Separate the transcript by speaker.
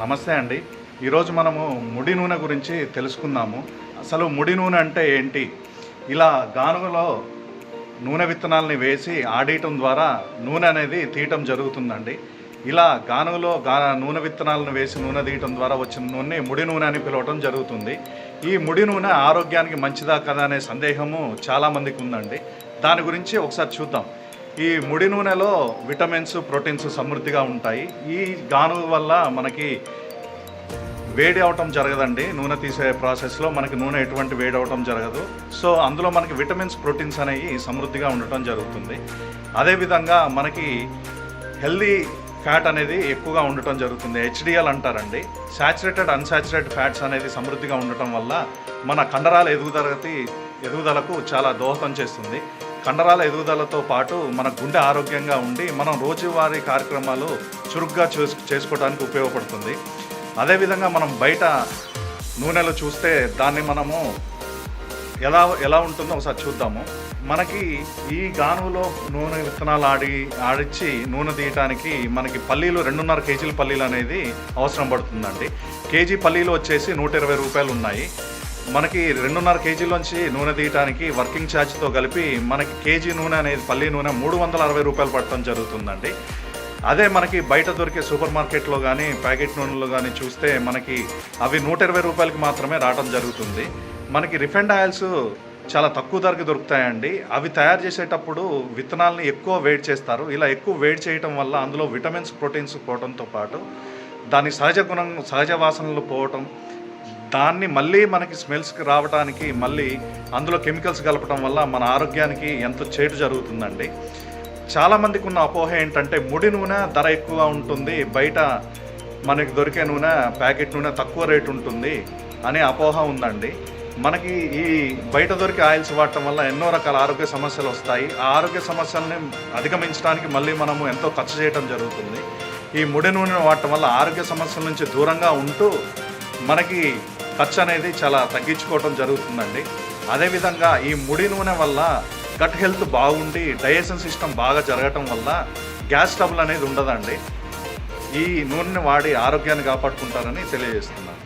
Speaker 1: నమస్తే అండి. ఈరోజు మనము ముడి నూనె గురించి తెలుసుకుందాము. అసలు ముడి నూనె అంటే ఏంటి? ఇలా గానుగలో నూనె విత్తనాలని వేసి ఆడేయటం ద్వారా నూనె అనేది తీయటం జరుగుతుందండి. ఇలా గానుగలో గా నూనె విత్తనాలను వేసి నూనె తీయటం ద్వారా వచ్చిన నూనె ముడి నూనె అని పిలవటం జరుగుతుంది. ఈ ముడి నూనె ఆరోగ్యానికి మంచిదా కదా అనే సందేహము చాలామందికి ఉందండి. దాని గురించి ఒకసారి చూద్దాం. ఈ ముడి నూనెలో విటమిన్స్ ప్రోటీన్స్ సమృద్ధిగా ఉంటాయి. ఈ గాను వల్ల మనకి వేడి అవటం జరగదండి. నూనె తీసే ప్రాసెస్లో మనకి నూనె ఎటువంటి వేడి అవటం జరగదు. సో అందులో మనకి విటమిన్స్ ప్రోటీన్స్ అనేవి సమృద్ధిగా ఉండటం జరుగుతుంది. అదేవిధంగా మనకి హెల్దీ ఫ్యాట్ అనేది ఎక్కువగా ఉండటం జరుగుతుంది. హెచ్డిఎల్ అంటారండి. శాచురేటెడ్ అన్సాచురేటెడ్ ఫ్యాట్స్ అనేది సమృద్ధిగా ఉండటం వల్ల మన కండరాల ఎదుగుదలకి ఎదుగుదలకు చాలా దోహదం చేస్తుంది. కండరాల ఎదుగుదలతో పాటు మన గుండె ఆరోగ్యంగా ఉండి మనం రోజువారీ కార్యక్రమాలు చురుగ్గా చేసు చేసుకోవడానికి ఉపయోగపడుతుంది. అదేవిధంగా మనం బయట నూనెలు చూస్తే దాన్ని మనము ఎలా ఎలా ఉంటుందో ఒకసారి చూద్దాము. మనకి ఈ గానులో నూనె విత్తనాలు ఆడి ఆడిచ్చి నూనె తీయటానికి మనకి పల్లీలు రెండున్నర కేజీల పల్లీలు అనేది అవసరం పడుతుందండి. కేజీ పల్లీలు వచ్చేసి నూట ఇరవై రూపాయలు ఉన్నాయి. మనకి రెండున్నర కేజీలోంచి నూనె తీయటానికి వర్కింగ్ ఛార్జ్తో కలిపి మనకి కేజీ నూనె అనేది పల్లీ నూనె మూడు వందల అరవై రూపాయలు పడటం జరుగుతుందండి. అదే మనకి బయట దొరికే సూపర్ మార్కెట్లో కానీ ప్యాకెట్ నూనెలో కానీ చూస్తే మనకి అవి నూట ఇరవై రూపాయలకి మాత్రమే రావడం జరుగుతుంది. మనకి రిఫైండ్ ఆయిల్స్ చాలా తక్కువ ధరకు దొరుకుతాయండి. అవి తయారు చేసేటప్పుడు విత్తనాలని ఎక్కువ వేడి చేస్తారు. ఇలా ఎక్కువ వేడి చేయటం వల్ల అందులో విటమిన్స్ ప్రోటీన్స్ పోవడంతో పాటు దాని సహజ గుణం సహజ వాసనలు పోవటం దాన్ని మళ్ళీ మనకి స్మెల్స్కి రావడానికి మళ్ళీ అందులో కెమికల్స్ కలపడం వల్ల మన ఆరోగ్యానికి ఎంతో చేటు జరుగుతుందండి. చాలామందికి ఉన్న అపోహ ఏంటంటే ముడి నూనె ధర ఎక్కువ ఉంటుంది బయట మనకి దొరికే నూనె ప్యాకెట్ నూనె తక్కువ రేటు ఉంటుంది అనే అపోహ ఉందండి. మనకి ఈ బయట దొరికే ఆయిల్స్ వాడటం వల్ల ఎన్నో రకాల ఆరోగ్య సమస్యలు వస్తాయి. ఆ ఆరోగ్య సమస్యల్ని అధిగమించడానికి మళ్ళీ మనము ఎంతో ఖర్చు చేయడం జరుగుతుంది. ఈ ముడి నూనె వాడటం వల్ల ఆరోగ్య సమస్యల నుంచి దూరంగా ఉంటూ మనకి ఖర్చు అనేది చాలా తగ్గించుకోవటం జరుగుతుందండి. అదేవిధంగా ఈ ముడి నూనె వల్ల గట్ హెల్త్ బాగుండి డైజెషన్ సిస్టమ్ బాగా జరగటం వల్ల గ్యాస్ ట్రబుల్ అనేది ఉండదండి. ఈ నూనెని వాడి ఆరోగ్యాన్ని కాపాడుకుంటారని తెలియజేస్తున్నాను.